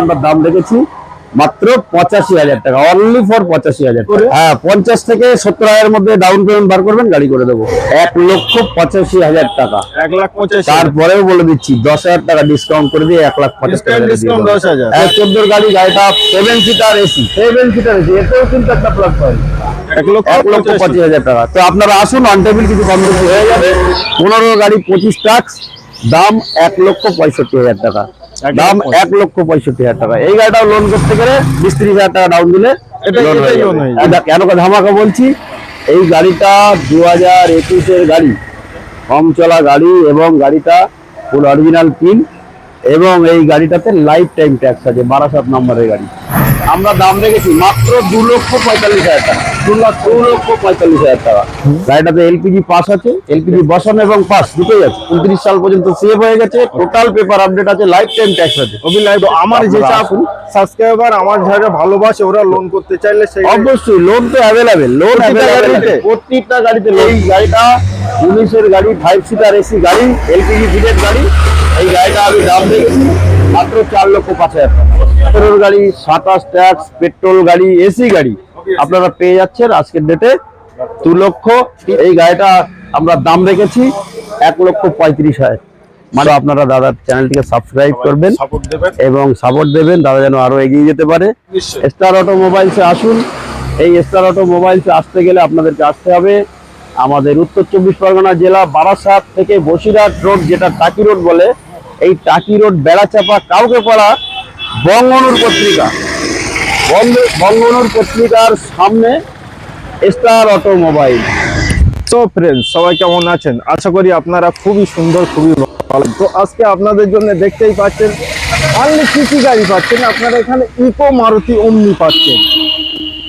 আমরা দাম রেখেছি মাত্র পঁচাশি হাজার টাকা অনলি ফর পঁচাশি হাজার হ্যাঁ পঞ্চাশ থেকে সত্তর হাজারের মধ্যে ডাউন পেমেন্ট বার করবেন গাড়ি করে দেবো। এক লক্ষ পঁচাশি হাজার টাকা। এক লাখ পঁচাশি। তারপরেও বলে দিচ্ছি দশ হাজার টাকা ডিসকাউন্ট করে দিয়ে এক লাখ পঞ্চাশ টাকা discount 10,000 এক গাড়ি গাড়িটা seven seater AC seven seater AC এতেও কিন্তু একটা প্লাস পয়েন্ট এক লক্ষ পঁচিশ। হাজার টাকা। তো আপনারা আসুন অন টেবিল কিছু কম হয়ে যাবে। পনেরো গাড়ি পঁচিশ ট্যাক্স দাম এক লক্ষ পঁয়ষট্টি হাজার টাকা। দাম এক লক্ষ পঁয়ষট্টি হাজার টাকা। এই গাড়িটাও লোন করতে গেলে বিশ ত্রিশ হাজার টাকা ডাউন দিলে কেন ধামাকা বলছি? এই গাড়িটা দু হাজার একুশের গাড়ি। কম চলা গাড়ি এবং গাড়িটা ফুল অরিজিনাল পিন এবং এই গাড়িটাতে লাইফ টাইম ট্যাক্স আছে বারাসাত নম্বরের গাড়ি। আমরা দাম রেখেছি মাত্র দু লক্ষ পঁয়তাল্লিশ হাজার টাকা। দু লাখ দু লক্ষ পঁয়তাল্লিশ হাজার টাকা। গাড়িটাতে এলপিজি পাস আছে এলপিজি বসানো এবং পাস দুটোই আছে। উনত্রিশ সাল পর্যন্ত সেভ হয়ে গেছে টোটাল পেপার আপডেট আছে লাইফ টাইম ট্যাক্স আছে। অভিলাষ আমার যে চাপ। সাবস্ক্রাইবার আমার যারা ভালোবাসে ওরা লোন করতে চাইলে সেই অবশ্যই লোন তো অ্যাভেলেবেল লোন প্রত্যেকটা গাড়িতে। এই গাড়িটা পুলিশের গাড়ি ফাইভ সিটার এসি গাড়ি এলপিজি ফিটেড গাড়ি এই গাড়িটা আমি দাম দেখেছি মাত্র চার লক্ষ পাঁচ হাজার পেট্রোল গাড়ি সাতাশ ট্যাক্স পেট্রোল গাড়ি এসি গাড়ি আপনারা পেয়ে যাচ্ছেন আজকের ডেটে দু লক্ষ। এই গাড়িটা আমরা দাম রেখেছি এক লক্ষ পঁয়ত্রিশ হাজার। মানে আপনারা দাদার চ্যানেলটিকে সাবস্ক্রাইব করবেন এবং সাপোর্ট দেবেন দাদা যেন আরও এগিয়ে যেতে পারে। স্টার অটোমোবাইলসে আসুন। এই স্টার অটোমোবাইলসে আসতে গেলে আপনাদেরকে আসতে হবে আমাদের উত্তর চব্বিশ পরগনা জেলা বারাসাত থেকে বসিরহাট রোড যেটা টাকি রোড বলে। এই টাকি রোড, বেড়াচাপা, কাউকে পড়া বঙ্গনুর পত্রিকা। বঙ্গ- বঙ্গনুর পত্রিকার সামনে স্টার অটোমোবাইল তো ফ্রেন্ডস সবাই কেমন আছেন? আশা করি আপনারা খুবই সুন্দর, খুবই ভালো। তো আজকে আপনাদের জন্য দেখতেই পাচ্ছেন অনলি কি কি গাড়ি পাচ্ছেন, আপনারা এখানে ইকো মারুতি অমনি পাচ্ছেন।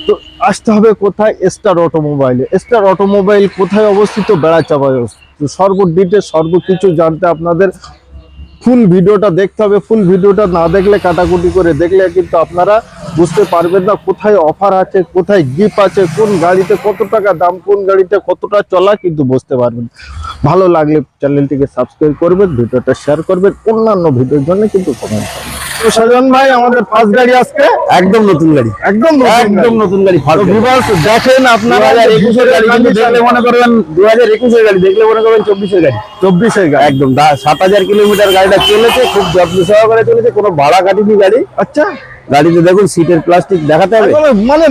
তো আসতে হবে কোথায়? স্টার অটোমোবাইলে স্টার অটোমোবাইল কোথায় অবস্থিত? বেড়াচাপায় তো সর্ব সর্বকিছু জানতে আপনাদের ফুল ভিডিওটা দেখতে হবে। ফুল ভিডিওটা না দেখলে কাটাকুটি করে দেখলে কিন্তু আপনারা বুঝতে পারবেন না কোথায় অফার আছে, কোথায় গিফট আছে, কোন গাড়িতে কত টাকা দাম, কোন গাড়িতে কতটা চলা কিন্তু বুঝতে পারবেন। ভালো লাগলে চ্যানেলটিকে সাবস্ক্রাইব করবেন, ভিডিওটা শেয়ার করবেন, অন্যান্য ভিডিওর জন্য কিন্তু কমেন্ট তো সাজন ভাই আমাদের ফার্স্ট গাড়ি আজকে? একদম নতুন গাড়ি। একদম একদম নতুন গাড়ি দেখেন আপনারা গাড়ি কিন্তু দেখলে মনে করবেন দু হাজার একুশের গাড়ি দেখলে মনে করবেন গাড়ি। গাড়ি। একদম সাত হাজার কিলোমিটার গাড়িটা চলেছে খুব যত্ন সহকারে চলেছে কোনো ভাড়া কাটিনি গাড়ি। আচ্ছা। গাড়িতে দেখুন সিটের প্লাস্টিক দেখাতে হবে? মানে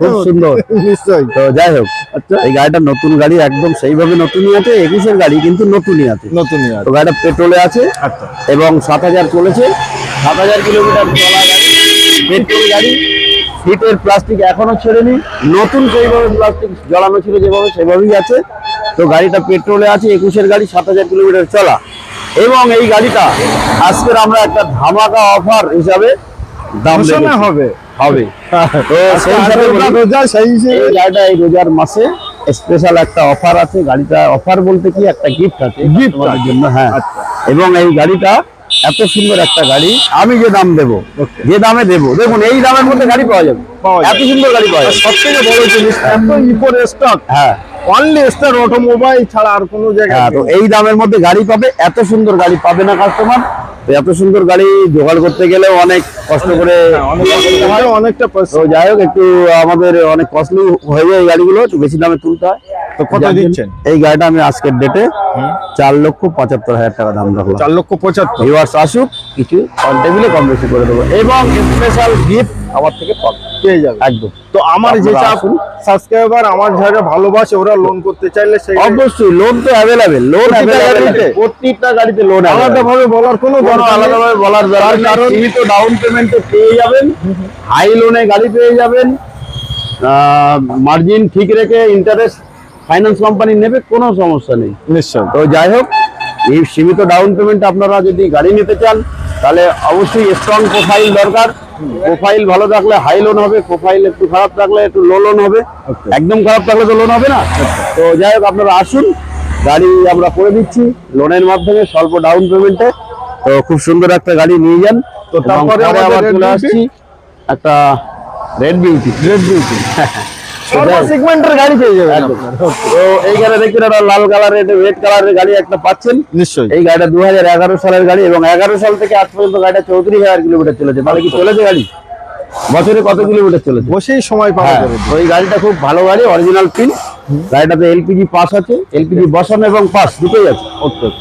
খুব সুন্দর। নিশ্চয়ই। তো যাই হোক আচ্ছা। এই গাড়িটা নতুন গাড়ি একদম সেইভাবে নতুনই আছে একুশের গাড়ি কিন্তু নতুনই আছে। নতুনই তো আছে গাড়িটা পেট্রোলে আছে আচ্ছা। এবং সাত হাজার চলেছে। সাত হাজার কিলোমিটার চলা গাড়ি পেট্রোল গাড়ি সিটের প্লাস্টিক এখনও ছেড়েনি। নতুন সেইভাবে প্লাস্টিক জড়ানো ছিল যেভাবে সেভাবেই আছে। তো গাড়িটা পেট্রোলে আছে একুশের গাড়ি সাত হাজার কিলোমিটার চলা। এবং এই গাড়িটা আজকের আমরা একটা ধামাকা অফার হিসাবে দাম হবে। হবে। তো সেই হিসাবে রোজা সেই হিসেবে গাড়িটা এই রোজার মাসে স্পেশাল একটা অফার আছে। গাড়িটা অফার বলতে কি? একটা গিফট আছে। তোমাদের আছে। জন্য হ্যাঁ। আচ্ছা। এবং এই গাড়িটা এত সুন্দর একটা গাড়ি আমি যে দাম দেবো যে দামে দেবো দেখুন এই দামের মধ্যে গাড়ি পাওয়া যাবে। এত সুন্দর গাড়ি পাওয়া যাবে। সব থেকে বড় জিনিস এত স্টক হ্যাঁ। অনলি স্টার অটোমোবাইল ছাড়া আর কোনো জায়গায় হ্যাঁ তো এই দামের মধ্যে গাড়ি পাবে এত সুন্দর গাড়ি পাবে না কাস্টমার এত সুন্দর গাড়ি জোগাড় করতে গেলে অনেক কষ্ট করে হ্যাঁ, অনেকটা যাই হোক একটু আমাদের অনেক কস্টলি হয়ে যায় এই গাড়িগুলো একটু বেশি দামে তুলতে হয়। তো কত দিচ্ছেন? এই গাড়িটা আমি আজকের ডেটে চার লক্ষ পঁচাত্তর হাজার টাকা দাম রাখলাম। চার লক্ষ পঁচাত্তর। ভিউয়ার্স আসুক কিছু টেবিলে কম বেশি করে দেবো। এবং স্পেশাল গিফট আমার থেকে পেয়ে যাবে। একদম। তো আমার যে সাবস্ক্রাইবার আমার যারা ভালোবাসে ওরা লোন করতে চাইলে সেই অবশ্যই লোন তো অ্যাভেলেবেল লোন? প্রত্যেকটা গাড়িতে। লোন আলাদা ভাবে বলার কোনো। আলাদাভাবে বলার দরকার নেই। কারণ- সীমিত ডাউন পেমেন্টে পেয়ে যাবেন হাই লোনে গাড়ি পেয়ে যাবেন মার্জিন ঠিক রেখে ইন্টারেস্ট ফাইন্যান্স কোম্পানি নেবে কোনো সমস্যা নেই। নিশ্চয় তো যাই হোক এই সীমিত ডাউন পেমেন্ট আপনারা যদি গাড়ি নিতে চান তাহলে অবশ্যই স্ট্রং প্রোফাইল দরকার। প্রোফাইল ভালো থাকলে হাই লোন হবে প্রোফাইল একটু খারাপ থাকলে একটু লো লোন হবে। একদম খারাপ থাকলে তো লোন হবে না। তো যাই হোক আপনারা আসুন গাড়ি আমরা করে দিচ্ছি লোনের মাধ্যমে স্বল্প ডাউন পেমেন্টে তো খুব সুন্দর একটা গাড়ি নিয়ে যান। তো তারপরে আমরা আবার চলে? আসছি একটা রেড বিউটি রেড বিউটি সেগমেন্টের গাড়ি পেয়ে যাবেন তো এইখানে দেখছেন একটা লাল কালারের রেড কালারের গাড়ি একটা পাচ্ছেন। নিশ্চয়ই। এই গাড়িটা দু হাজার এগারো সালের গাড়ি এবং এগারো সাল থেকে আজ পর্যন্ত গাড়িটা চৌত্রিশ হাজার কিলোমিটার চলেছে। তাহলে কি চলেছে গাড়ি? বছরে কত কিলোমিটার চলেছে? বসেই সময় পাওয়া যাবে ওই গাড়িটা খুব ভালো গাড়ি অরিজিনাল পিন গাড়িটাতে এলপিজি পাস আছে এলপিজি বসানো এবং পাস দুটোই আছে।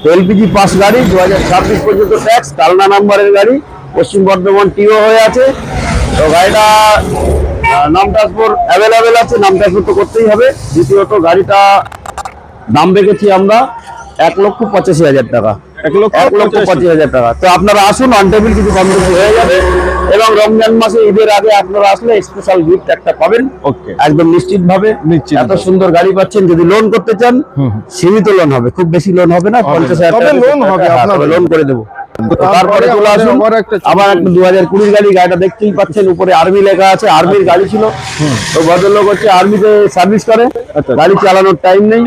তো এলপিজি পাস গাড়ি দু হাজার ছাব্বিশ পর্যন্ত ট্যাক্স কালনা নাম্বারের গাড়ি পশ্চিম বর্ধমান টিও হয়ে আছে। তো গাড়িটা নাম ট্রান্সপোর্ট অ্যাভেলেবেল আছে নাম ট্রান্সপোর্ট তো করতেই হবে। দ্বিতীয়ত গাড়িটা দাম রেখেছি আমরা এক লক্ষ পঁচাশি হাজার টাকা। এক লক্ষ এক লক্ষ পঁচিশ। হাজার টাকা। তো আপনারা আসুন অন টেবিল কিছু কম হয়ে যাবে। এবং রমজান মাসে ঈদের আগে আপনারা আসলে স্পেশাল গিফট একটা পাবেন। ওকে। একদম নিশ্চিত ভাবে এত সুন্দর গাড়ি পাচ্ছেন যদি লোন করতে চান সীমিত লোন হবে খুব বেশি লোন হবে না পঞ্চাশ হাজার টাকা হবে। লোন করে দেবো। তারপরে চলে আসুন। আবার একটা দু হাজার কুড়ির গাড়ি গাড়িটা দেখতেই পাচ্ছেন উপরে আর্মি লেখা আছে আর্মির গাড়ি ছিল। তো ভদ্রলোক হচ্ছে আর্মিতে সার্ভিস করে। আচ্ছা। গাড়ি চালানোর টাইম নেই.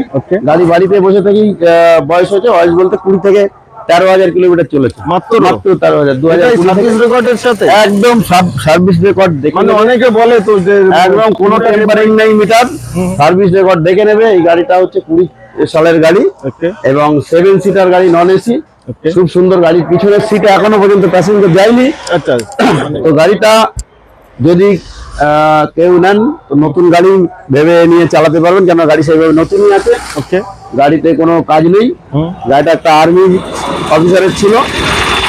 গাড়ি বাড়িতে বসে থেকেই বয়স হচ্ছে বয়স বলতে কুড়ি থেকে তেরো হাজার কিলোমিটার চলেছে। মাত্র? মাত্র তেরো হাজার দু হাজার রেকর্ডের সাথে? একদম সার্ভিস রেকর্ড দেখে মানে অনেকে বলে তো যে একদম কোনো টেম্পারিং নেই মিটার সার্ভিস রেকর্ড দেখে নেবে। এই গাড়িটা হচ্ছে কুড়ি সালের গাড়ি এবং সেভেন সিটার গাড়ি নন এসি. খুব সুন্দর গাড়ি। পিছনের সিটে এখনও পর্যন্ত প্যাসেঞ্জার যায়নি। আচ্ছা। তো গাড়িটা যদি কেউ নেন তো নতুন গাড়ি ভেবে নিয়ে চালাতে পারবেন কেন গাড়ি সেইভাবে নতুনই আছে। ওকে গাড়িতে কোনো কাজ নেই। গাড়িটা একটা আর্মি অফিসারের ছিল।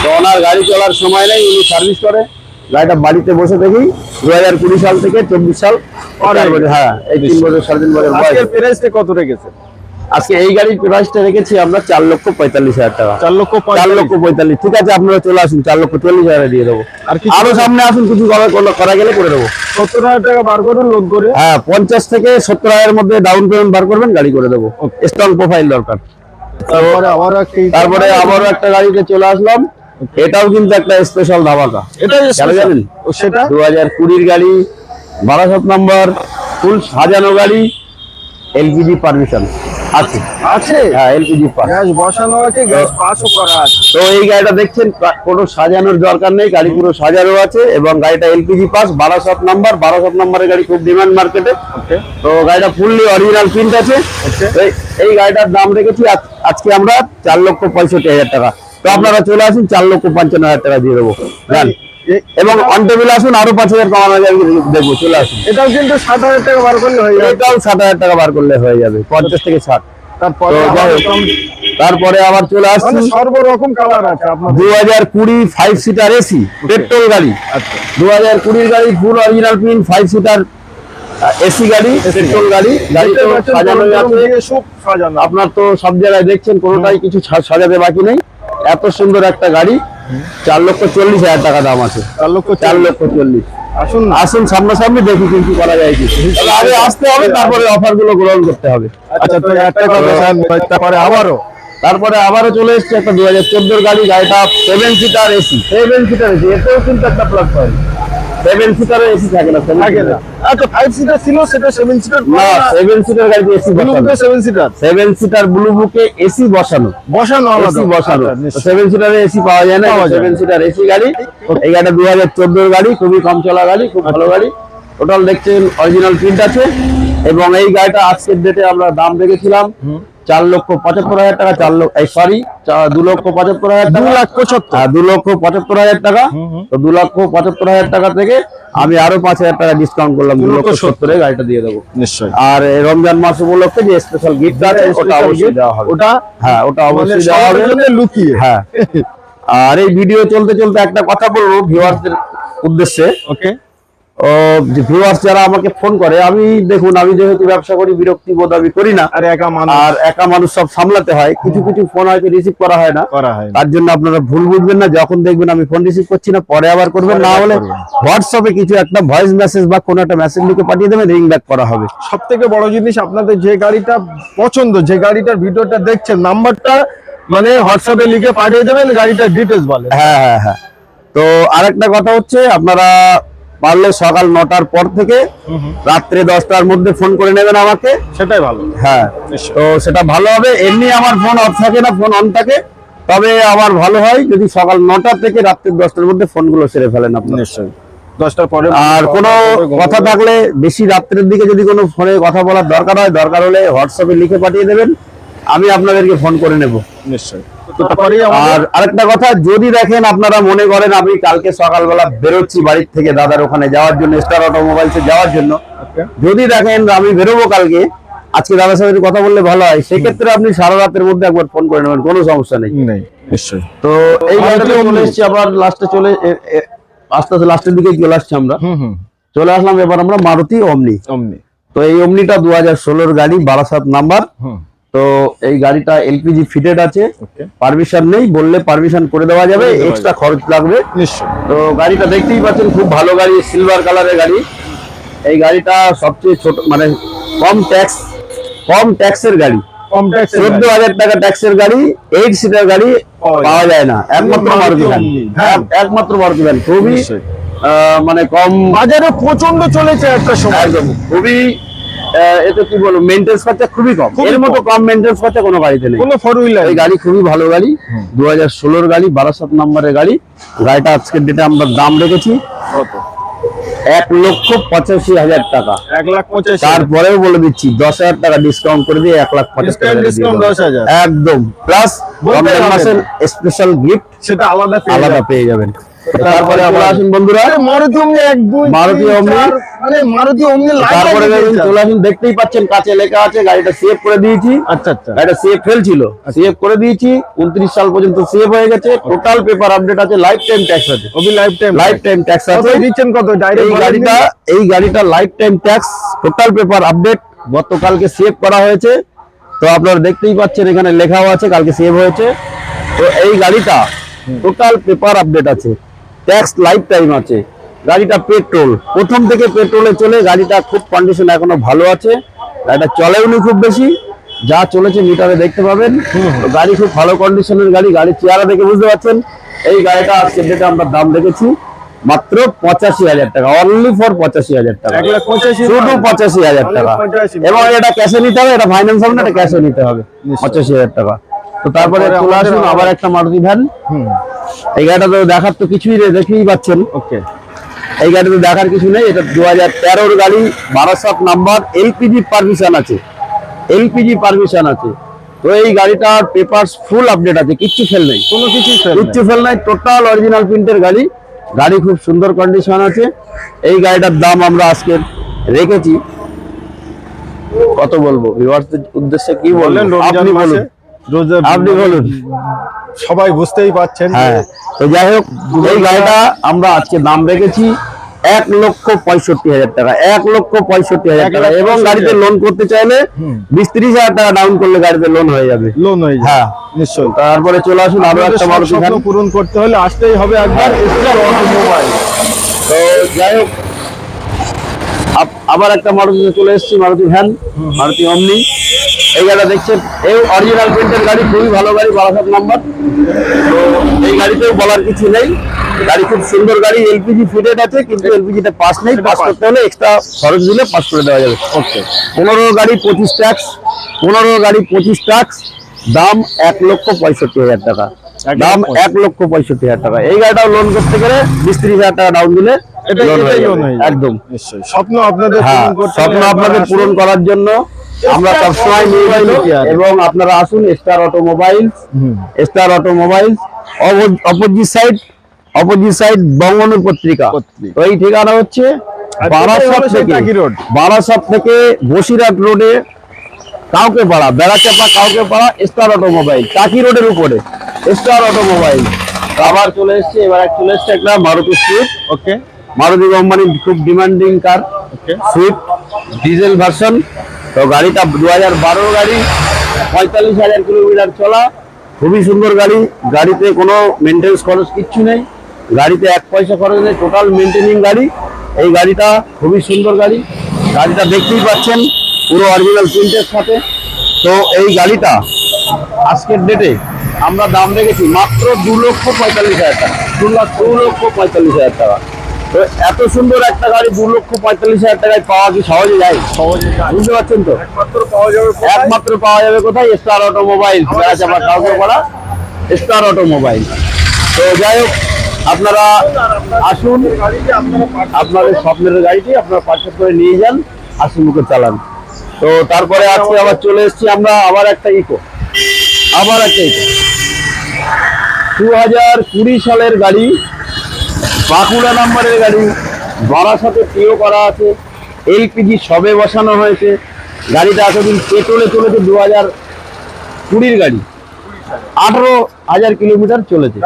তো ওনার গাড়ি চলার সময় নেই উনি সার্ভিস করে। গাড়িটা বাড়িতে বসে থেকেই দু হাজার কুড়ি সাল থেকে চব্বিশ সাল। হ্যাঁ এই তিন বছর সাড়ে তিন বছর প্রাইসটা কত রেখেছে? আজকে এই গাড়ির প্রাইসটা রেখেছি আমরা চার লক্ষ পঁয়তাল্লিশ হাজার টাকা। চার লক্ষ চার লক্ষ পঁয়তাল্লিশ। ঠিক আছে আপনারা চলে আসুন চার লক্ষ চল্লিশ হাজার দিয়ে দেবো। আর কি আরও সামনে আসুন কিছু করা করা গেলে করে দেবো। সত্তর হাজার টাকা বার করে লোন করে। হ্যাঁ পঞ্চাশ থেকে সত্তর হাজারের মধ্যে ডাউন পেমেন্ট বার করবেন গাড়ি করে দেবো। স্ট্রং প্রোফাইল দরকার। তারপরে আবার একটা তারপরে আবারও একটা গাড়িতে চলে আসলাম। এটাও কিন্তু একটা স্পেশাল ধামাকা। এটা জানেন? ও সেটা? দু হাজার কুড়ির গাড়ি বারাসাত নম্বর ফুল সাজানো গাড়ি এলপিজি পারমিশন আছে। আছে? হ্যাঁ এলপিজি পাস। গ্যাস বসানো আছে গ্যাস পাসও করা আছে। তো এই গাড়িটা দেখছেন কোনো সাজানোর দরকার নেই গাড়ি পুরো সাজানো আছে এবং গাড়িটা LPG pass Barasat number Barasat নাম্বারের গাড়ি খুব ডিমান্ড মার্কেটে তো গাড়িটা ফুললি অরিজিনাল প্রিন্ট আছে। এই- গাড়িটার দাম রেখেছি আজ- আজকে আমরা চার লক্ষ পঁয়ষট্টি হাজার টাকা। তো আপনারা চলে আসুন চার লক্ষ পঞ্চান্ন হাজার টাকা দিয়ে দেবো। জান এবং অন টেবিল আসুন আরও পাঁচ হাজার কমানো যাবে দেখব চলে আসুন। এটাও কিন্তু ষাট হাজার টাকা বার করলে হয়ে যাবে। এটাও ষাট হাজার টাকা বার করলে হয়ে যাবে পঞ্চাশ থেকে ষাট। তারপরে আবার চলে আসছি। মানে সর্বরকম কালার আছে দু হাজার কুড়ি ফাইভ সিটার এসি পেট্রোল গাড়ি। আচ্ছা। দু হাজার কুড়ির গাড়ি full original print five seater AC গাড়ি পেট্রোল গাড়ি। গাড়ি। তো সাজানো সাজানো। আপনার তো সব জায়গায় দেখছেন কোনোটাই কিছু সাজাতে বাকি নেই। এত সুন্দর একটা গাড়ি। চার লক্ষ চল্লিশ হাজার টাকা দাম আছে। চার লক্ষ চার লক্ষ চল্লিশ। আসুন আসুন সামনাসামনি দেখি কিন্তু করা যায় কি। আগে আসতে হবে তারপরে অফারগুলো গ্রহণ করতে হবে। আচ্ছা তো একটা কথা তারপরে আবারও। তারপরে আবারও চলে এসছে একটা দু হাজার চোদ্দোর গাড়ি গাড়িটা seven seater AC seven seater AC এতেও কিন্তু একটা plus point seven seater AC থাকে না থাকে না। আচ্ছা ফাইভ সিটার ছিল সেটা সেভেন সিটার না সেভেন সিটার গাড়িতে এসি বসানো। Seven seater seven seater blue বুকে এসি বসানো। বসানো এসি বসানো। আচ্ছা। সেভেন সিটারে এসি পাওয়া যায় না সেভেন সিটার এসি গাড়ি। এই গাড়িটা দু হাজার চোদ্দোর গাড়ি খুবই কম চলা গাড়ি খুব ভালো গাড়ি। টোটাল দেখছেন অরিজিনাল প্রিন্ট আছে। এবং এই গাড়িটা আজকের ডেটে আমরা দাম রেখেছিলাম চার লক্ষ পঁচাত্তর হাজার টাকা চার লক্ষ সরি দু লক্ষ পঁচাত্তর হাজার দু টাকা লাখ পঁচাত্তর। হ্যাঁ, দু লক্ষ পঁচাত্তর হাজার টাকা। তো দু লক্ষ পঁচাত্তর হাজার টাকা থেকে আমি আরও পাঁচ হাজার টাকা ডিসকাউন্ট করলাম দু লক্ষ সত্তরে। গাড়িটা দিয়ে দেবো। নিশ্চয়ই। আর এই রমজান মাস উপলক্ষে যে স্পেশাল গিফট আছে ওটা অবশ্যই দেওয়া হবে। ওটা হ্যাঁ ওটা মানে অবশ্যই দেওয়া হবে। লুকিয়ে। হ্যাঁ। আর এই ভিডিও চলতে চলতে একটা কথা বলব ভিউয়ারদের উদ্দেশ্যে। ওকে ভিউয়ার্স যারা আমাকে ফোন করে আমি দেখুন আমি যেহেতু ব্যবসা করি বিরক্তি বোধ আমি করি না। আর একা মানুষ। আর একা মানুষ সব সামলাতে হয়। কিছু কিছু ফোন হয়তো রিসিভ করা হয় না। হয়। তার জন্য আপনারা ভুল বুঝবেন না যখন দেখবেন আমি ফোন রিসিভ করছি না পরে আবার করবেন না হলে হোয়াটসঅ্যাপে কিছু একটা ভয়েস মেসেজ বা কোনো একটা মেসেজ লিখে পাঠিয়ে দেবেন রিং ব্যাক করা হবে। সব থেকে বড় জিনিস আপনাদের যে গাড়িটা পছন্দ যে গাড়িটার ভিডিওটা দেখছেন নাম্বারটা মানে হোয়াটসঅ্যাপে লিখে পাঠিয়ে দেবেন গাড়িটার ডিটেলস বলে হ্যাঁ হ্যাঁ হ্যাঁ। তো আরেকটা কথা হচ্ছে আপনারা পারলে সকাল নটার পর থেকে রাত্রে দশটার মধ্যে ফোন করে নেবেন আমাকে। সেটাই ভালো। হ্যাঁ তো সেটা ভালো হবে। এমনি আমার ফোন অফ থাকে না ফোন অন থাকে। তবে আমার ভালো হয় যদি সকাল নটা থেকে রাত্রে দশটার মধ্যে ফোনগুলো সেরে ফেলেন আপনি নিশ্চয়ই। দশটার পরে আর কোনো কথা থাকলে বেশি রাত্রের দিকে যদি কোনো ফোনে কথা বলার দরকার হয় দরকার হলে হোয়াটসঅ্যাপে লিখে পাঠিয়ে দেবেন। আমি আপনাদেরকে ফোন করে নেব। নিশ্চয়ই। আর আরেকটা কথা যদি দেখেন আপনারা মনে করেন আমি কালকে সকালবেলা বেরোচ্ছি বাড়ির থেকে দাদার ওখানে যাওয়ার জন্য স্টার অটোমোবাইলসে যাওয়ার জন্য। যদি দেখেন আমি বেরোবো কালকে আজকে দাদার সাথে কথা বললে ভালো হয় সেক্ষেত্রে আপনি সারা রাতের মধ্যে একবার ফোন করে নেবেন কোনো সমস্যা নেই। নেই নিশ্চয়ই। তো এই গাড়িতে চলে? এসেছি আবার লাস্টে চলে আস্তে আস্তে লাস্টের দিকে চলে আসছি আমরা। চলে আসলাম এবার আমরা মারুতি অমনি অমনি তো এই অমনিটা দু হাজার ষোলোর গাড়ি বারাসাত নাম্বার। তো এই গাড়িটা এলপিজি ফিটেড আছে। পারমিশন নেই বললে পারমিশন করে দেওয়া যাবে এক্সট্রা খরচ লাগবে। তো গাড়িটা দেখতেই পাচ্ছেন খুব ভালো গাড়ি সিলভার কালারের গাড়ি। এই গাড়িটা সবচেয়ে ছোট মানে কম ট্যাক্স কম ট্যাক্সের গাড়ি। চোদ্দ হাজার টাকা ট্যাক্সের গাড়ি এইট সিটার গাড়ি পাওয়া যায়। না। একমাত্র মারুতি মারুতি ভ্যান হ্যাঁ। একমাত্র মারুতি ভ্যান খুবই মানে কম বাজারে প্রচণ্ড চলেছে একটা সময়। খুবই এতে কি বলব মেনটেন্স খরচা খুবই কম। এর মতো কম। মেনটেন্স খরচা কোনো গাড়িতে নেই। কোনো ফোর হুইলার এই গাড়ি খুবই ভালো গাড়ি দু হাজার ষোলোর গাড়ি বারাসাত নম্বরের গাড়ি। গাড়িটা আজকের ডেটে আমরা দাম রেখেছি কত? এক লক্ষ পঁচাশি হাজার টাকা। এক লাখ পঁচাশি। তারপরেও বলে দিচ্ছি দশ হাজার টাকা ডিসকাউন্ট করে দিয়ে এক লাখ পঁচাশ টাকা Discount, দিয়ে discount দেবো। 10,000 একদম। প্লাস রমজান মাসের স্পেশাল গিফট সেটা আলাদা আলাদা পেয়ে যাবেন। তারপরে চলে আসুন বন্ধুরা। মারুতি অমনি এক দুই মারুতি অমনি। মানে মারুতি অমনি তারপরে। চলে আসুন দেখতেই পাচ্ছেন কাছে লেখা আছে গাড়িটা সেভ করে দিয়েছি। আচ্ছা আচ্ছা। গাড়িটা সেভ ফেল ছিল সেভ করে দিয়েছি উনত্রিশ সাল পর্যন্ত সেভ হয়ে গেছে। টোটাল পেপার আপডেট আছে লাইফ টাইম ট্যাক্স আছে। Abhi life time life time tax আছে দিচ্ছেন কত? এই ডাইরেক্ট গাড়িটা এই গাড়িটা life time tax total paper update গতকালকে সেভ করা হয়েছে। তো আপনারা দেখতেই পাচ্ছেন এখানে লেখাও আছে কালকে সেভ হয়েছে। তো এই গাড়িটা টোটাল পেপার আপডেট আছে। ট্যাক্স লাইফ টাইম আছে। গাড়িটা পেট্রোল প্রথম থেকে পেট্রোলে চলে গাড়িটা খুব কন্ডিশন এখনও ভালো আছে। গাড়িটা চলেওনি খুব বেশি। যা চলেছে মিটারে দেখতে পাবেন। গাড়ি খুব ভালো কন্ডিশনের গাড়ি। গাড়ির চেহারা দেখে বুঝতে পারছেন। এই গাড়িটা আজকের ডেটে আমরা দাম দেখেছি মাত্র পঁচাশি হাজার টাকা। অনলি ফর পঁচাশি হাজার টাকা। পঁচাশি শুধু পঁচাশি হাজার টাকা। এবং এটা ক্যাশে নিতে হবে এটা ফাইন্যান্স হবে না এটা ক্যাশে নিতে হবে। পঁচাশি হাজার টাকা। তো তারপরে তারপরে চলে আসুন আবার- একটা মারুতি ভ্যান এই গাড়িটা তো দেখার তো কিছুই নেই দেখেই পাচ্ছেন। ওকে এই গাড়িটা তো দেখার কিছু নেই এটা দু হাজার তেরোর গাড়ি বারাসাত নাম্বার এলপিজি পারমিশন আছে। এলপিজি পারমিশন আছে। তো এই গাড়িটার পেপারস ফুল আপডেট আছে কিচ্ছু ফেল নেই। কোনো কিছু কিচ্ছু ফেল নাই টোটাল অরিজিনাল প্রিন্টের গাড়ি। গাড়ি খুব সুন্দর কন্ডিশন আছে। এই গাড়িটার দাম আমরা আজকে রেখেছি। কত বলব? ভিউয়ার্সদের উদ্দেশ্যে কি বললেন আপনি বলুন। আপনি বলুন। সবাই বুঝতেই পারছেন হ্যাঁ তো যাই হোক এই গাড়িটা আমরা আজকে দাম রেখেছি এক লক্ষ পঁয়ষট্টি হাজার টাকা এক লক্ষ পঁয়ষট্টি হাজার টাকা। এবং গাড়িতে লোন করতে চাইলে বিশ ত্রিশ হাজার টাকা ডাউন করলে গাড়িতে লোন হয়ে যাবে। লোন হয়ে যায় হ্যাঁ। নিশ্চয়ই। তারপরে চলে আসুন আরও একটা ভ্যান পূরণ করতে হলে আসতেই হবে একবার স্টার তো যাই হোক আবার একটা মারুতিতে চলে এসেছি মারুতি ভ্যান মারুতি অমনি। এই গাড়িটা দেখছেন? এই অরিজিনাল প্রিন্টের গাড়ি খুবই ভালো গাড়ি বারাসাত নাম্বার। তো এই গাড়িতেও বলার কিছু নেই। গাড়ি খুব সুন্দর গাড়ি এলপিজি ফিটেড আছে কিন্তু এলপিজিটা পাস নেই। পাস করতে হলে এক্সট্রা খরচ দিলে পাস করে দেওয়া যাবে। ওকে পনেরো গাড়ি পঁচিশ ট্যাক্স পনেরো গাড়ি পঁচিশ ট্যাক্স দাম এক লক্ষ পঁয়ষট্টি হাজার টাকা। দাম এক লক্ষ পঁয়ষট্টি হাজার টাকা। এই গাড়িটাও লোন করতে গেলে বিশ ত্রিশ হাজার টাকা ডাউন দিলে একদম। স্বপ্ন আপনাদের হ্যাঁ পূরণ স্বপ্ন আপনাদের পূরণ করার জন্য আমরা সবসময় এবং আপনারা আসুন star automobile. Star automobile opposite side opposite side বঙ্গনু পত্রিকা। এই ঠিকানা হচ্ছে বারাসাত বারাসাত থেকে বসিরহাট রোডে কাউকে পাড়া বেড়াচাপা কাউকে পাড়া স্টার অটোমোবাইল টাকি রোডের উপরে। স্টার অটোমোবাইল আবার চলে এসছে এবার চলে এসছে একটা মারুতি সুইফট ওকে মারুতি কোম্পানির খুব demanding car Swift diesel version তো গাড়িটা দু হাজার বারো গাড়ি পঁয়তাল্লিশ হাজার কিলোমিটার চলা খুবই সুন্দর গাড়ি। গাড়িতে কোনো মেনটেন্স খরচ কিচ্ছু নেই। গাড়িতে এক পয়সা খরচ নেই টোটাল মেনটেনিং গাড়ি। এই গাড়িটা খুবই সুন্দর গাড়ি। গাড়িটা দেখতেই পাচ্ছেন পুরো অরিজিনাল প্রিন্টের সাথে। তো এই গাড়িটা আজকের ডেটে আমরা দাম রেখেছি মাত্র দু লক্ষ পঁয়তাল্লিশ হাজার টাকা। দু লাখ দু লক্ষ পঁয়তাল্লিশ হাজার টাকা। তো এত সুন্দর একটা গাড়ি দু লক্ষ পঁয়তাল্লিশ হাজার টাকায় পাওয়া কি সহজে যায়? সহজে বুঝতে পারছেন তো? একমাত্র পাওয়া যাবে কোথায়? একমাত্র পাওয়া যাবে কোথায়? স্টার অটোমোবাইল চাপা কাউকে পড়া স্টার অটোমোবাইল তো যাই হোক আপনারা আসুন। আপনাদের স্বপ্নের গাড়িটি আপনারা পারচেস করে নিয়ে যান হাসি মুখে চালান। তো তারপরে আজকে আবার চলে এসেছি আমরা আবার একটা ইকো আবার একটা ইকো দু হাজার কুড়ি সালের গাড়ি বাঁকুড়া নাম্বারের গাড়ি বারাসাতে পিও করা আছে এলপিজি সবে বসানো হয়েছে। গাড়িটা এতদিন পেট্রোলে চলেছে দু হাজার কুড়ির গাড়ি। আঠারো হাজার কিলোমিটার চলেছে।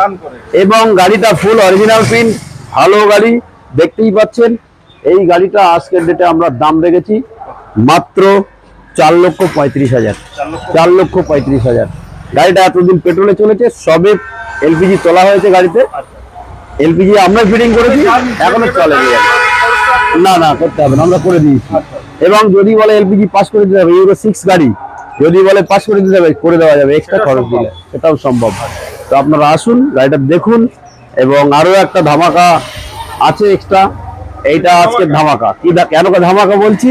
এবং গাড়িটা ফুল অরিজিনাল প্রিন্ট ভালো গাড়ি দেখতেই পাচ্ছেন। এই গাড়িটা আজকের ডেটে আমরা দাম রেখেছি মাত্র চার লক্ষ পঁয়ত্রিশ হাজার। চার লক্ষ পঁয়ত্রিশ হাজার। গাড়িটা এতদিন পেট্রোলে চলেছে সবে এলপিজি তোলা হয়েছে গাড়িতে। এলপিজি আমরা ফিটিং করেছি এখনও চলে গিয়ে। না না করতে হবে না আমরা করে দিয়েছি। এবং যদি বলে এলপিজি পাস করে দিতে হবে ইউরো সিক্স গাড়ি যদি বলে পাস করে দিতে হবে করে দেওয়া যাবে এক্সট্রা খরচ দিলে। সেটাও সম্ভব। তো আপনারা আসুন গাড়িটা দেখুন এবং আরও একটা ধামাকা আছে এক্সট্রা এইটা আজকে ধামাকা। কি কেন ধামাকা বলছি?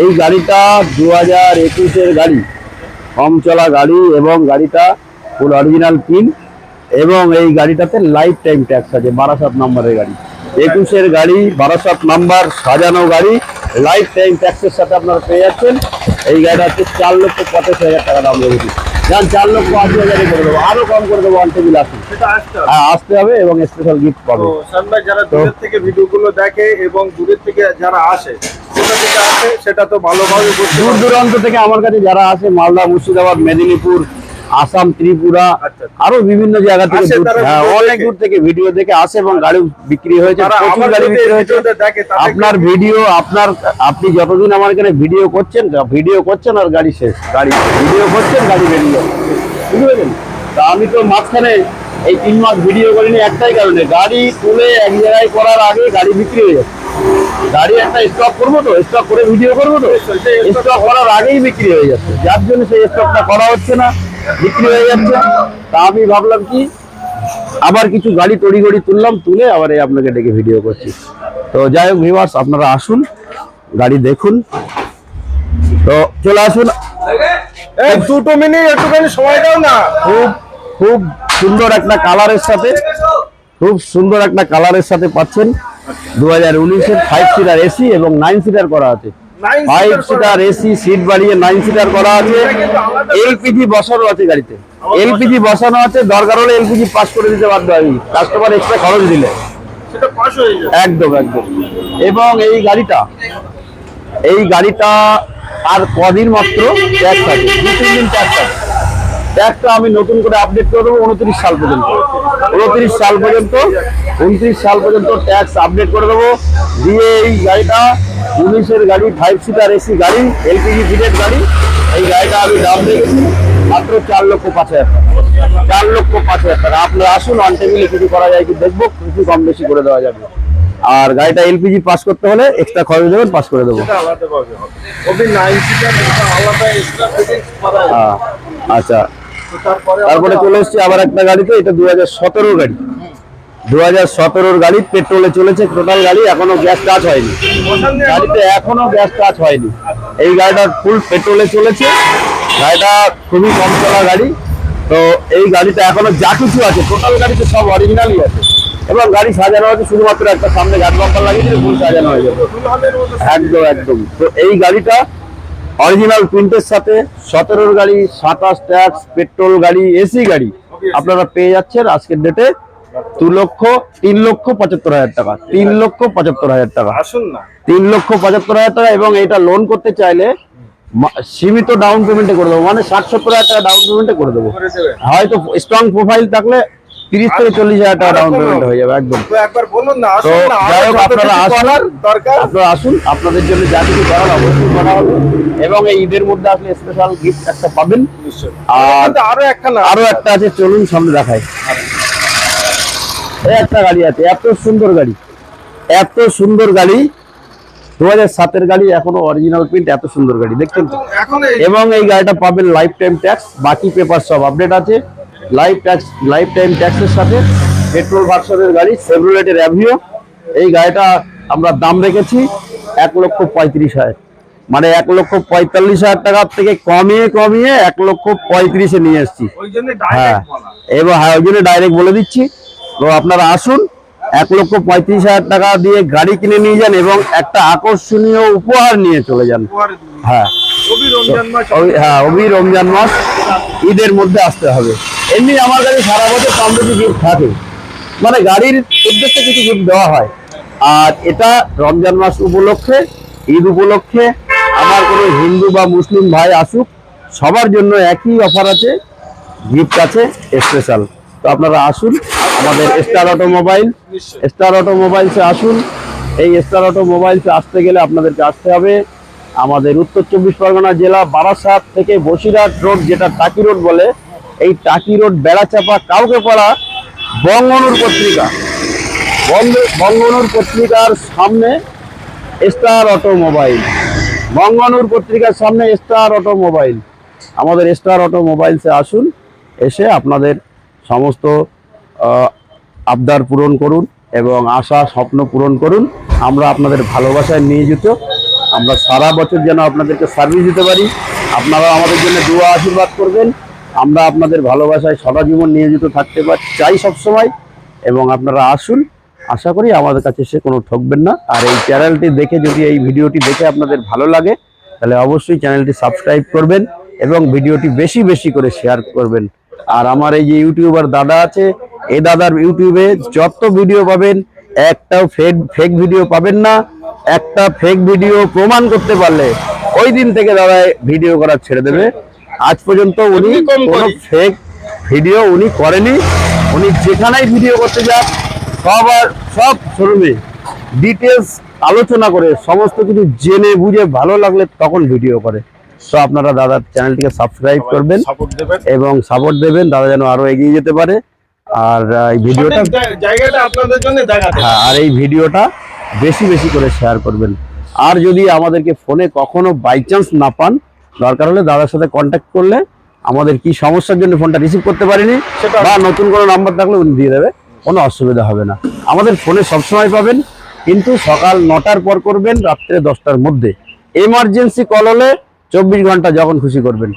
এই গাড়িটা দু হাজার একুশের গাড়ি কম চলা গাড়ি এবং গাড়িটা ফুল অরিজিনাল পিন এবং এই গাড়িটাতে লাইফ টাইম ট্যাক্স আছে বারাসাত নাম্বারের গাড়ি। একুশের গাড়ি বারাসাত নাম্বার সাজানো গাড়ি লাইফ টাইম ট্যাক্সের সাথে আপনারা পেয়ে যাচ্ছেন। এই গাড়িটা হচ্ছে চার লক্ষ পঁচাশি হাজার টাকা দাম রেখেছি যান চার লক্ষ আশি হাজারে করে দেবো। আরও কম করে দেবো ওয়ান টেবিল আসুন হ্যাঁ আসতে হবে এবং স্পেশাল গিফট পাবে। যারা দূরের থেকে ভিডিওগুলো দেখে এবং দূরের থেকে যারা আসে সেটা তো ভালোভাবে দূর দূরান্ত থেকে আমার কাছে যারা আসে মালদা মুর্শিদাবাদ মেদিনীপুর আসাম ত্রিপুরা আচ্ছা। আরও বিভিন্ন জায়গা থেকে হ্যাঁ, অনেক। দূর থেকে ভিডিও দেখে আসে এবং গাড়ি বিক্রি হয়েছে প্রচুর গাড়ি বিক্রি হয়েছে। ভিডিওটা দেখে তাদেরকে- আপনার ভিডিও আপনার আপনি যতদিন আমার এখানে ভিডিও করছেন ভিডিও করছেন আর গাড়ি শেষ গাড়ি ভিডিও করছেন গাড়ি বেরিয়ে বুঝতে পেরেছেন? তা আমি তো মাঝখানে এই তিন মাস ভিডিও করিনি একটাই কারণে গাড়ি তুলে এক জায়গায় করার আগে গাড়ি বিক্রি হয়ে যাচ্ছে। গাড়ি একটা স্টক করব তো স্টক করে ভিডিও করব তো স্টক করার আগেই বিক্রি হয়ে যাচ্ছে। যার জন্য সেই স্টকটা করা হচ্ছে না। বিক্রি হয়ে যাচ্ছে। তা আমি ভাবলাম কি আবার কিছু গাড়ি তড়ি গড়ি তুললাম তুলে আবার এই আপনাকে ডেকে ভিডিও করছি। তো যাই হোক ভিউয়ার্স আপনারা আসুন গাড়ি দেখুন। তো চলে আসুন। এই দুটো মিনিট একটুখানি সময় দাও না। খুব খুব সুন্দর একটা কালারের সাথে খুব সুন্দর একটা কালারের সাথে পাচ্ছেন। দু হাজার উনিশের ফাইভ সিটার এসি এবং নাইন সিটার করা আছে। ফাইভ সিটার এসি সিট বাড়িয়ে নাইন সিটার করা আছে। এলপিজি বসানো আছে গাড়িতে। এলপিজি বসানো আছে। দরকার হলে এলপিজি পাস করে দিতে বাধ্য আমি। কাস্টমার এক্সট্রা খরচ দিলে। সেটা পাশ হয়ে যায় একদম একদম। এবং এই গাড়িটা এই গাড়িটা আর কদিন মাত্র ট্যাক্স আছে দু তিন দিন ট্যাক্স আছে ট্যাক্সটা আমি নতুন করে আপডেট করে দেবো উনত্রিশ সাল পর্যন্ত। উনত্রিশ সাল পর্যন্ত উনত্রিশ সাল পর্যন্ত ট্যাক্স আপডেট করে দেবো। দিয়ে এই গাড়িটা উনিশের গাড়ি ফাইভ সিটার এসি গাড়ি এলপিজি ফিটেড গাড়ি এই গাড়িটা আমি দাম দেখেছি মাত্র চার লক্ষ পাঁচ হাজার টাকা। চার লক্ষ পাঁচ হাজার টাকা। আপনারা আসুন অন টেবিলে কিছু করা যায় কি দেখব কিছু কম বেশি করে দেওয়া যাবে। আর গাড়িটা এলপিজি পাস করতে হলে এক্সট্রা খরচ দেবেন পাস করে দেবো। হ্যাঁ, আচ্ছা। তারপরে চলে এসেছি আবার একটা গাড়িতে, এটা দু হাজার গাড়ি। দু হাজার সতেরোর গাড়ি পেট্রোলে চলেছে, টোটাল গাড়ি এখনও গ্যাস টাচ হয়নি। গাড়িতে এখনও গ্যাস টাচ হয়নি। এই গাড়িটা ফুল পেট্রোলে চলেছে, গাড়িটা খুবই কম চলা গাড়ি। তো এই গাড়িটা এখনও যা কিছু আছে, টোটাল গাড়িতে সব অরিজিনালই আছে। এবং গাড়ি সাজানো আছে, শুধুমাত্র একটা সামনে গাড়ি বাম্পার লাগিয়ে ফুল সাজানো হয়ে যাবে। একদম একদম। তো এই গাড়িটা অরিজিনাল প্রিন্টের সাথে সতেরোর গাড়ি সাতাশ ট্যাক্স পেট্রোল গাড়ি এসি গাড়ি। আপনারা পেয়ে যাচ্ছেন আজকের ডেটে দু লক্ষ তিন লক্ষ পঁচাত্তর হাজার টাকা। তিন লক্ষ পঁচাত্তর হাজার টাকা। আসুন না। তিন লক্ষ পঁচাত্তর হাজার টাকা এবং এটা লোন করতে চাইলে সীমিত ডাউন পেমেন্টে করে দেবো। মানে ষাট সত্তর হাজার টাকা ডাউন পেমেন্টে করে দেবো। হয়তো স্ট্রং প্রোফাইল থাকলে তিরিশ থেকে চল্লিশ হাজার টাকা ডাউন পেমেন্ট হয়ে যাবে একদম। তো একবার বলুন না আসুন না যাই হোক আপনারা আসুন। দরকার। আপনারা আসুন আপনাদের জন্য যা কিছু করার অবশ্যই করা হবে। এবং এই ঈদের মধ্যে আসলে স্পেশাল গিফট একটা পাবেন। আর আরও একখানা আরও একটা আছে চলুন সামনে দেখাই। এই একটা গাড়ি আছে এত সুন্দর গাড়ি। এত সুন্দর গাড়ি। দু হাজার সাতের গাড়ি এখনও অরিজিনাল প্রিন্ট এত সুন্দর গাড়ি দেখছেন তো? এবং এই গাড়িটা পাবেন লাইফ টাইম ট্যাক্স বাকি পেপার সব আপডেট আছে। লাইফ ট্যাক্স লাইফ টাইম ট্যাক্সের সাথে পেট্রোল ভার্সনের গাড়ি সেভরোলেটের অ্যাভিও এই গাড়িটা আমরা দাম রেখেছি এক লক্ষ পঁয়ত্রিশ হাজার। মানে এক লক্ষ পঁয়তাল্লিশ হাজার টাকার থেকে কমিয়ে কমিয়ে এক লক্ষ পঁয়ত্রিশে নিয়ে এসেছি। হ্যাঁ। এবার হ্যাঁ ওই জন্য ডাইরেক্ট বলে দিচ্ছি। তো আপনারা আসুন এক লক্ষ পঁয়ত্রিশ হাজার টাকা দিয়ে গাড়ি কিনে নিয়ে যান এবং একটা আকর্ষণীয় উপহার নিয়ে চলে যান। হ্যাঁ। হ্যাঁ অভি রমজান মাস ঈদের মধ্যে আসতে হবে। এমনি আমার কাছে সারা বছর কম গিফট থাকে। মানে গাড়ির উদ্দেশ্যে কিছু গিফট দেওয়া হয়। আর এটা রমজান মাস উপলক্ষে, ঈদ উপলক্ষে আমার কোনো হিন্দু বা মুসলিম ভাই আসুক, সবার জন্য একই অফার আছে গিফট আছে স্পেশাল তো আপনারা আসুন, আমাদের স্টার অটোমোবাইল স্টার অটোমোবাইলসে আসুন। এই স্টার অটোমোবাইলসে আসতে গেলে আপনাদেরকে আসতে হবে। আমাদের উত্তর চব্বিশ পরগনা জেলা বারাসাত থেকে বসিরহাট রোড, যেটা টাকি রোড বলে, এই টাকি রোড বেড়াচাপা কাউকে পাড়া বঙ্গনুর পত্রিকা। বঙ্গ- বঙ্গনুর পত্রিকার সামনে স্টার অটোমোবাইল বঙ্গনুর পত্রিকার সামনে স্টার অটোমোবাইল আমাদের স্টার অটোমোবাইলসে আসুন, এসে আপনাদের সমস্ত আবদার পূরণ করুন এবং আশা, স্বপ্ন পূরণ করুন। আমরা আপনাদের ভালোবাসায় নিয়োজিত। আমরা সারা বছর যেন আপনাদেরকে সার্ভিস দিতে পারি। আপনারা আমাদের জন্য দুয়া, আশীর্বাদ করবেন। আমরা আপনাদের ভালোবাসায় সারা জীবন নিয়োজিত থাকতে চাই সবসময়। এবং আপনারা আসুন। আশা করি আমাদের কাছে সে কোনো ঠকবেন না। আর এই চ্যানেলটি দেখে যদি এই ভিডিওটি দেখে আপনাদের ভালো লাগে, তাহলে অবশ্যই চ্যানেলটি সাবস্ক্রাইব করবেন এবং ভিডিওটি বেশি বেশি করে শেয়ার করবেন। আর আমার এই যে ইউটিউবার দাদা আছে এই দাদার ইউটিউবে যত ভিডিও পাবেন একটাও ফেক ফেক ভিডিও পাবেন না একটা ফেক ভিডিও প্রমাণ করতে পারলে ওই দিন থেকে দাদা ভিডিও করা ছেড়ে দেবে। আজ পর্যন্ত উনি কোনো ফেক ভিডিও উনি করেনি। উনি যেখানেই ভিডিও করতে যান সবার সব শোরুমে ডিটেলস আলোচনা করে সমস্ত কিছু জেনে বুঝে ভালো লাগলে তখন ভিডিও করে। তো আপনারা দাদার চ্যানেলটিকে সাবস্ক্রাইব করবেন এবং সাপোর্ট দেবেন দাদা যেন আরও এগিয়ে যেতে পারে। আর এই ভিডিওটা জায়গাটা আপনাদের জন্য দেখাতে হ্যাঁ আর এই ভিডিওটা বেশি বেশি করে শেয়ার করবেন। আর যদি আমাদেরকে ফোনে কখনো বাই চান্স না পান দরকার হলে দাদার সাথে কন্ট্যাক্ট করলে আমাদের কি সমস্যার জন্য ফোনটা রিসিভ করতে পারিনি সেটা- বা নতুন কোনো নাম্বার থাকলে উনি দিয়ে দেবে কোনো অসুবিধা হবে না। আমাদের ফোনে সবসময় পাবেন কিন্তু সকাল নটার পর করবেন রাত্রে দশটার মধ্যে। এমার্জেন্সি কল হলে চব্বিশ ঘণ্টা যখন খুশি করবেন।